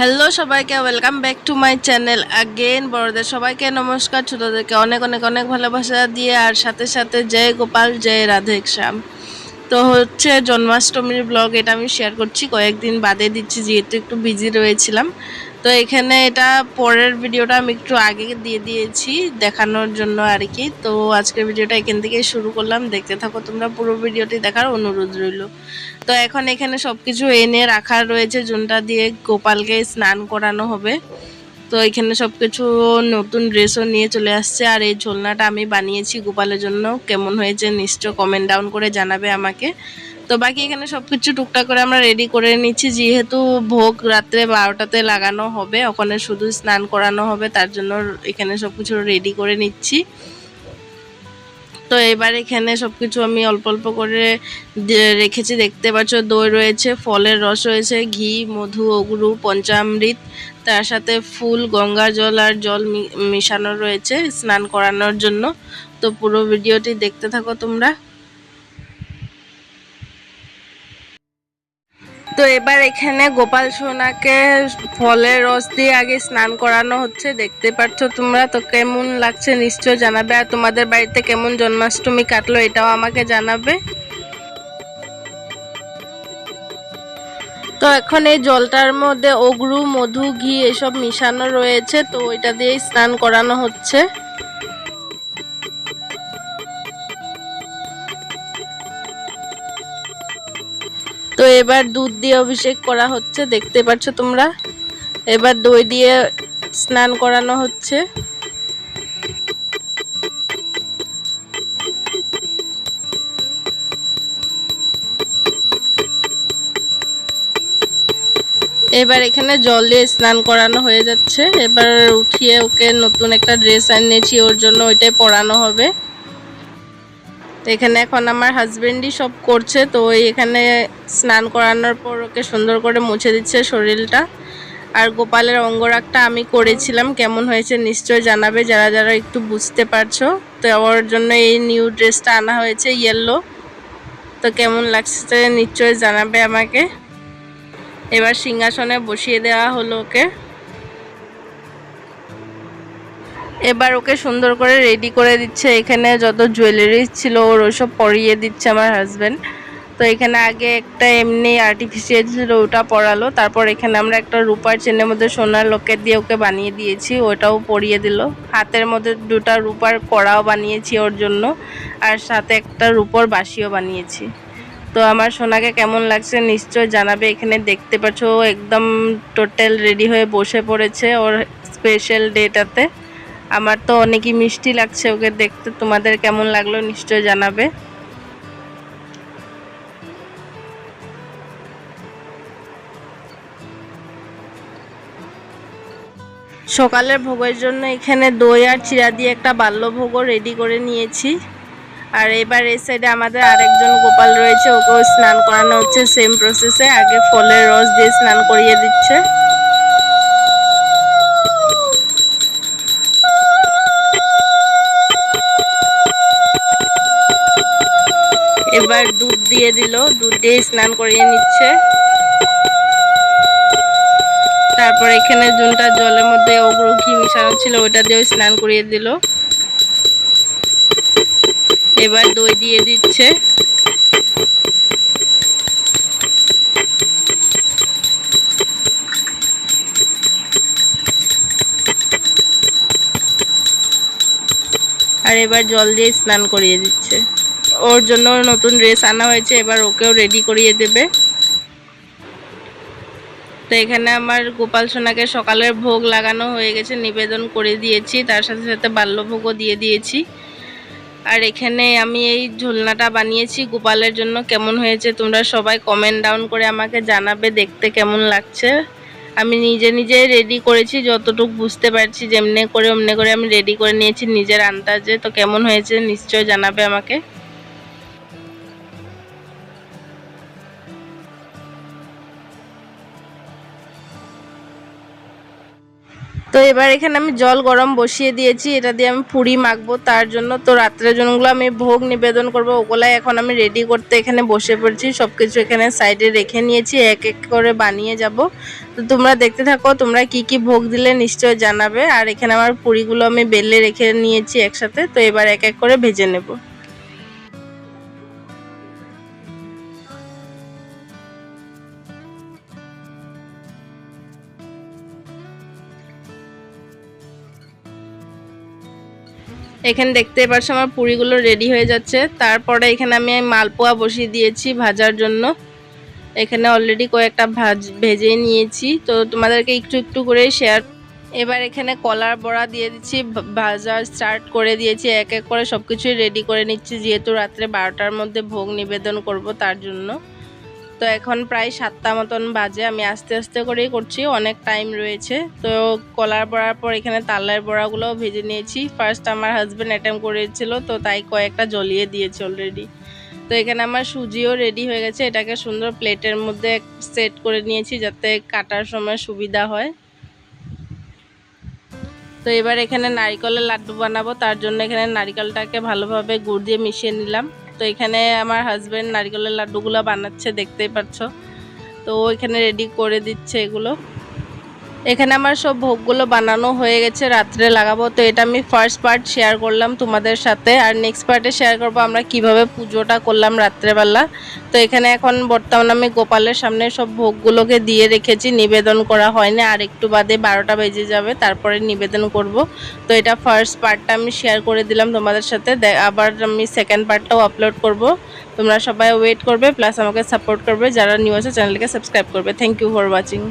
Hello সবাইকে welcome back to my channel again বড়দের সবাইকে নমস্কার, ছোটোদেরকে অনেক অনেক অনেক ভালোবাসা দিয়ে, আর সাথে সাথে জয় গোপাল, জয় রাধে শ্যাম। তো হচ্ছে জন্মাষ্টমীর ব্লগ এটা আমি শেয়ার করছি, কয়েকদিন বাদে দিচ্ছি, যেহেতু একটু বিজি রয়েছিলাম। তো এখানে এটা পরের ভিডিওটা আমি একটু আগে দিয়ে দিয়েছি দেখানোর জন্য আর কি। তো আজকের ভিডিওটা এখান থেকে শুরু করলাম। দেখতে থাকো, তোমরা পুরো ভিডিওটি দেখার অনুরোধ রইল। তো এখন এখানে সব কিছু এনে রাখা রয়েছে। জুনটা দিয়ে গোপালকে স্নান করানো হবে। তো এখানে সব কিছু নতুন ড্রেসও নিয়ে চলে আসছে। আর এই ঝোলনাটা আমি বানিয়েছি। গোপালের জন্য কেমন হয়েছে নিশ্চয় কমেন্ট ডাউন করে জানাবে আমাকে। তো বাকি এখানে সব কিছু টুকটাক করে আমরা রেডি করে নিচ্ছি। যেহেতু ভোগ রাত্রে বারোটাতে লাগানো হবে, ওখানে শুধু স্নান করানো হবে, তার জন্য এখানে সব কিছু রেডি করে নিচ্ছি। তো এবার এখানে সব কিছু আমি অল্প অল্প করে রেখেছি। দেখতে পাচ্ছ দই রয়েছে, ফলের রস রয়েছে, ঘি, মধু অগুরু পঞ্চামৃত, তার সাথে ফুল, গঙ্গা জল আর জল মিশানো রয়েছে স্নান করানোর জন্য। তো পুরো ভিডিওটি দেখতে থাকো তোমরা। তো এবার এখানে গোপাল সোনাকে ফলের রস দিয়ে আগে স্নান করানো হচ্ছে। দেখতে পাচ্ছ তোমরা? তো কেমন লাগছে নিশ্চয় জানাবে। আর তোমাদের বাড়িতে কেমন জন্মাষ্টমী কাটলো এটাও আমাকে জানাবে। তো এখন এই জলটার মধ্যে অগরু, মধু, ঘি এসব মিশানো রয়েছে। তো ওইটা দিয়েই স্নান করানো হচ্ছে। তো এবার দুধ দিয়ে অভিষেক করা হচ্ছে, দেখতে পাচ্ছ তোমরা? এবার দই দিয়ে স্নান করানো হচ্ছে। এবার এখানে জল দিয়ে স্নান করানো হয়ে যাচ্ছে। এবার উঠিয়ে ওকে নতুন একটা ড্রেস আনিয়েছি, ওর জন্য ওইটাই পরানো হবে। তো এখানে এখন আমার হাজবেন্ডই সব করছে, তো এখানে স্নান করানোর পর ওকে সুন্দর করে মুছে দিচ্ছে শরীরটা। আর গোপালের অঙ্গরাগটা আমি করেছিলাম, কেমন হয়েছে নিশ্চয় জানাবে যারা যারা একটু বুঝতে পারছ। তো ওর জন্য এই নিউ ড্রেসটা আনা হয়েছে ইয়েলো তো কেমন লাগছে নিশ্চয় জানাবে আমাকে। এবার সিংহাসনে বসিয়ে দেওয়া হলো ওকে। এবার ওকে সুন্দর করে রেডি করে দিচ্ছে। এখানে যত জুয়েলারি ছিল ওর ওসব পরিয়ে দিচ্ছে আমার হাজব্যান্ড তো এখানে আগে একটা এমনি আর্টিফিশিয়াল ছিল, ওটা পরালো। তারপর এখানে আমরা একটা রূপার চেনের মধ্যে সোনার লোকের দিয়ে ওকে বানিয়ে দিয়েছি, ওটাও পরিয়ে দিল। হাতের মধ্যে দুটা রূপার কড়াও বানিয়েছি ওর জন্য, আর সাথে একটা রূপর বাসিও বানিয়েছি। তো আমার সোনাকে কেমন লাগছে নিশ্চয় জানাবে, এখানে দেখতে পাচ্ছ একদম টোটাল রেডি হয়ে বসে পড়েছে ওর স্পেশাল ডেটাতে আমার তো অনেকই মিষ্টি লাগছে ওকে দেখতে। তোমাদের কেমন লাগল নিশ্চয় জানাবে। সকালের ভোগের জন্য এখানে দই আর চিরা দিয়ে একটা বাল্যভোগও রেডি করে নিয়েছি। আর এবার এই সাইডে আমাদের আরেকজন গোপাল রয়েছে, ওকেও স্নান করানো হচ্ছে। সেম প্রসেসে আগে ফলের রস দিয়ে স্নান করিয়ে দিচ্ছে। দিয়ে দিল, দুধ দিয়ে স্নান করিয়ে নিচ্ছে। তারপর এখানে জুনটা জলের মধ্যে অগ্র ঘি মিশানো ছিল ওটা দিয়েও স্নান করিয়ে দিল। এবার দই দিয়ে দিচ্ছে। আর এবার জল দিয়ে স্নান করিয়ে দিচ্ছে। ওর জন্য নতুন ড্রেস আনা হয়েছে, এবার ওকেও রেডি করিয়ে দেবে। তো এখানে আমার গোপাল সোনাকে সকালের ভোগ লাগানো হয়ে গেছে, নিবেদন করে দিয়েছি, তার সাথে সাথে বাল্যভোগও দিয়ে দিয়েছি। আর এখানে আমি এই ঝুলনাটা বানিয়েছি, গোপালের জন্য কেমন হয়েছে তোমরা সবাই কমেন্ট ডাউন করে আমাকে জানাবে, দেখতে কেমন লাগছে। আমি নিজে নিজে রেডি করেছি, যতটুকু বুঝতে পারছি, যেমনে করে অমনে করে আমি রেডি করে নিয়েছি নিজের আন্দাজে, তো কেমন হয়েছে নিশ্চয় জানাবে আমাকে। তো এবার এখানে আমি জল গরম বসিয়ে দিয়েছি, এটা দিয়ে আমি পুরি মাখবো। তার জন্য তো রাত্রের জন্যগুলো আমি ভোগ নিবেদন করব, ওগুলাই এখন আমি রেডি করতে এখানে বসে পড়ছি। সব কিছু এখানে সাইডে রেখে নিয়েছি, এক এক করে বানিয়ে যাব। তো তোমরা দেখতে থাকো, তোমরা কি কি ভোগ দিলে নিশ্চয় জানাবে। আর এখানে আমার পুরিগুলো আমি বেলে রেখে নিয়েছি একসাথে, তো এবার এক এক করে ভেজে নেব। এখানে দেখতে পাচ্ছ আমার পুরিগুলো রেডি হয়ে যাচ্ছে। তারপরে এখানে আমি মালপোয়া বসিয়ে দিয়েছি ভাজার জন্য। এখানে অলরেডি কয়েকটা ভাজ ভেজে নিয়েছি। তো তোমাদেরকে একটু একটু করে শেয়ার এবার এখানে কলার বড়া দিয়ে দিচ্ছি ভাজা স্টার্ট করে দিয়েছি, এক এক করে সব কিছুই রেডি করে নিচ্ছি। যেহেতু রাত্রে বারোটার মধ্যে ভোগ নিবেদন করব তার জন্য। তো এখন প্রায় সাতটা মতন বাজে, আমি আস্তে আস্তে করেই করছি, অনেক টাইম রয়েছে। তো কলার বড়ার পর এখানে তালের বড়াগুলোও ভেজে নিয়েছি। ফার্স্ট আমার হাজব্যান্ড অ্যাটেম্প করেছিল, তো তাই কয়েকটা জ্বলিয়ে দিয়েছে অলরেডি তো এখানে আমার সুজিও রেডি হয়ে গেছে, এটাকে সুন্দর প্লেটের মধ্যে সেট করে নিয়েছি যাতে কাটার সময় সুবিধা হয়। তো এবার এখানে নারিকলের লাড্ডু বানাবো, তার জন্য এখানে নারিকলটাকে ভালোভাবে গুড় দিয়ে মিশিয়ে নিলাম। তো এখানে আমার হাজব্যান্ড নারিকেলের লাড্ডুগুলো বানাচ্ছে, দেখতেই পাচ্ছ। তো এখানে রেডি করে দিচ্ছে এগুলো। এখানে আমার সব ভোগগুলো বানানো হয়ে গেছে, রাত্রে লাগাবো। তো এটা আমি ফার্স্ট পার্ট শেয়ার করলাম তোমাদের সাথে। আর নেক্সট পার্টে শেয়ার করব আমরা কীভাবে পুজোটা করলাম রাত্রেবেলা। তো এখানে এখন বর্তমানে আমি গোপালের সামনে সব ভোগগুলোকে দিয়ে রেখেছি, নিবেদন করা হয়নি। আর একটু বাদে বারোটা বেজে যাবে, তারপরে নিবেদন করব। তো এটা ফার্স্ট পার্টটা আমি শেয়ার করে দিলাম তোমাদের সাথে। আবার আমি সেকেন্ড পার্টটাও আপলোড করব। তোমরা সবাই ওয়েট করবে প্লাস আমাকে সাপোর্ট করবে। যারা নিউ আছে চ্যানেলকে সাবস্ক্রাইব করবে। Thank you for watching